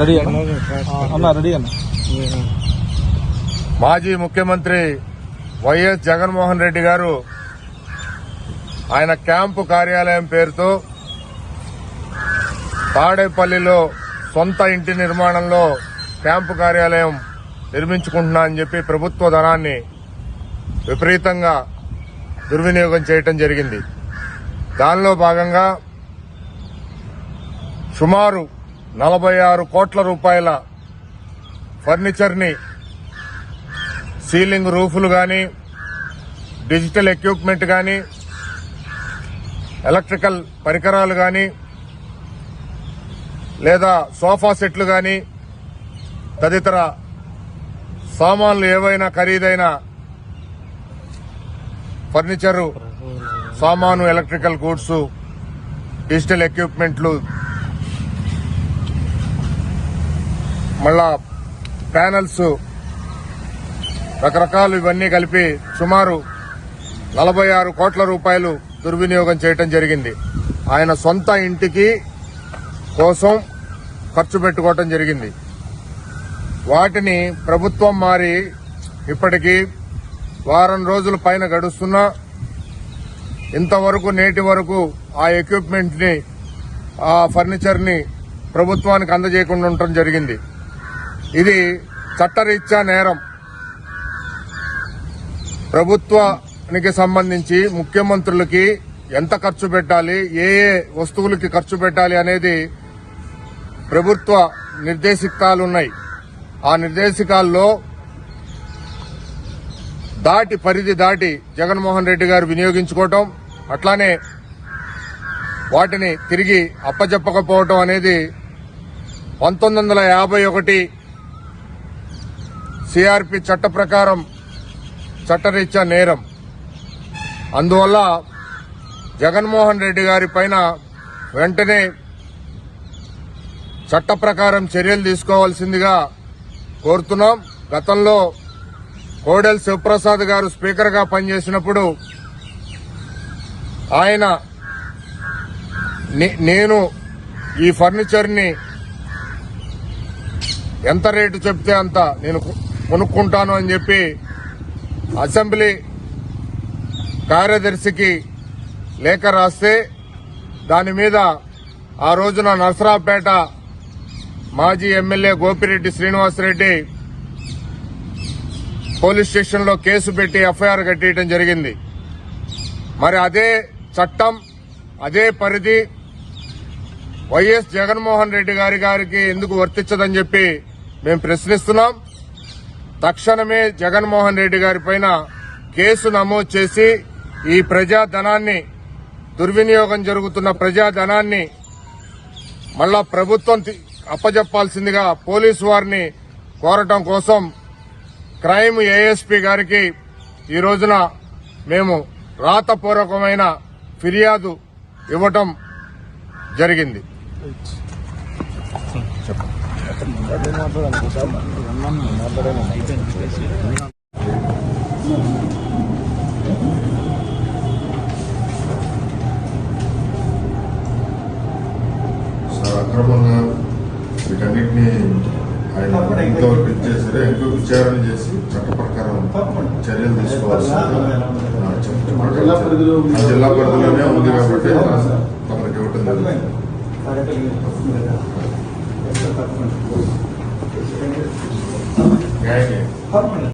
Ready అన్న అన్న ready అన్న మాజీ ముఖ్యమంత్రి వైఎస్ జగన్మోహన్ రెడ్డి గారు ఆయన క్యాంపు కార్యాలయం పేరుతో తాడేపల్లిలో సొంత ఇంటి నిర్మాణంలో క్యాంపు కార్యాలయం నిర్మించుకుంటున్నా అని చెప్పి ప్రభుత్వ ధనాన్ని విపరీతంగా దుర్వినియోగం చేయటం జరిగింది. దానిలో భాగంగా సుమారు నలభై ఆరు కోట్ల రూపాయల ఫర్నిచర్ని సీలింగ్ రూఫ్లు కానీ డిజిటల్ ఎక్విప్మెంట్ కానీ ఎలక్ట్రికల్ పరికరాలు కానీ లేదా సోఫా సెట్లు కానీ తదితర సామాన్లు ఏవైనా ఖరీదైన ఫర్నిచరు సామాను ఎలక్ట్రికల్ గూడ్స్ డిజిటల్ ఎక్విప్మెంట్లు మళ్ళా ప్యానల్స్ రకరకాలు ఇవన్నీ కలిపి సుమారు నలభై ఆరు కోట్ల రూపాయలు దుర్వినియోగం చేయటం జరిగింది. ఆయన సొంత ఇంటికి కోసం ఖర్చు పెట్టుకోవటం జరిగింది. వాటిని ప్రభుత్వం మారి ఇప్పటికీ వారం రోజుల పైన గడుస్తున్నా ఇంతవరకు నేటి వరకు ఆ ఎక్విప్మెంట్ని ఆ ఫర్నిచర్ని ప్రభుత్వానికి అందజేయకుండా ఉండటం జరిగింది. ఇది చట్టరీత్యా నేరం. ప్రభుత్వానికి సంబంధించి ముఖ్యమంత్రులకి ఎంత ఖర్చు పెట్టాలి ఏ ఏ వస్తువులకి ఖర్చు పెట్టాలి అనేది ప్రభుత్వ నిర్దేశికాలు ఉన్నాయి ఆ నిర్దేశికాల్లో దాటి పరిధి దాటి జగన్మోహన్ రెడ్డి గారు వినియోగించుకోవటం అట్లానే వాటిని తిరిగి అప్పజెప్పకపోవటం అనేది పంతొమ్మిది వందల యాభై ఒకటి సిఆర్పి చట్ట ప్రకారం చట్టరీత్యా నేరం. అందువల్ల జగన్మోహన్ రెడ్డి గారి పైన వెంటనే చట్ట ప్రకారం చర్యలు తీసుకోవాల్సిందిగా కోరుతున్నాం. గతంలో కోడెల శివప్రసాద్ గారు స్పీకర్గా పనిచేసినప్పుడు ఆయన నేను ఈ ఫర్నిచర్ని ఎంత రేటు చెప్తే అంత నేను కొనుక్కుంటాను అని చెప్పి అసెంబ్లీ కార్యదర్శికి లేఖ రాస్తే దాని మీద ఆ రోజున నర్సరాపేట మాజీ ఎమ్మెల్యే గోపిరెడ్డి శ్రీనివాసరెడ్డి పోలీస్ స్టేషన్లో కేసు పెట్టి ఎఫ్ఐఆర్ కట్టేయడం జరిగింది. మరి అదే చట్టం అదే పరిధి వైఎస్ జగన్మోహన్ రెడ్డి గారి గారికి ఎందుకు వర్తించదని చెప్పి మేము ప్రశ్నిస్తున్నాం. తక్షణమే జగన్మోహన్ రెడ్డి గారి పైన కేసు నమోదు చేసి ఈ ప్రజాధనాన్ని దుర్వినియోగం జరుగుతున్న ప్రజాధనాన్ని మళ్ళా ప్రభుత్వం అప్పజెప్పాల్సిందిగా పోలీసు వారిని కోరటం కోసం క్రైమ్ ఏఎస్పీ గారికి ఈ రోజున మేము రాతపూర్వకమైన ఫిర్యాదు ఇవ్వటం జరిగింది. అక్రమంగా వీటన్నిటిని ఆయన ఇంతవరకు ఇచ్చేసారు ఎంతో విచారణ చేసి చట్ట ప్రకారం చర్యలు తీసుకోవాల్సి జిల్లా పరిధిలోనే ఉంది కాబట్టి తమకు ఇవ్వటం Permanent. Permanent.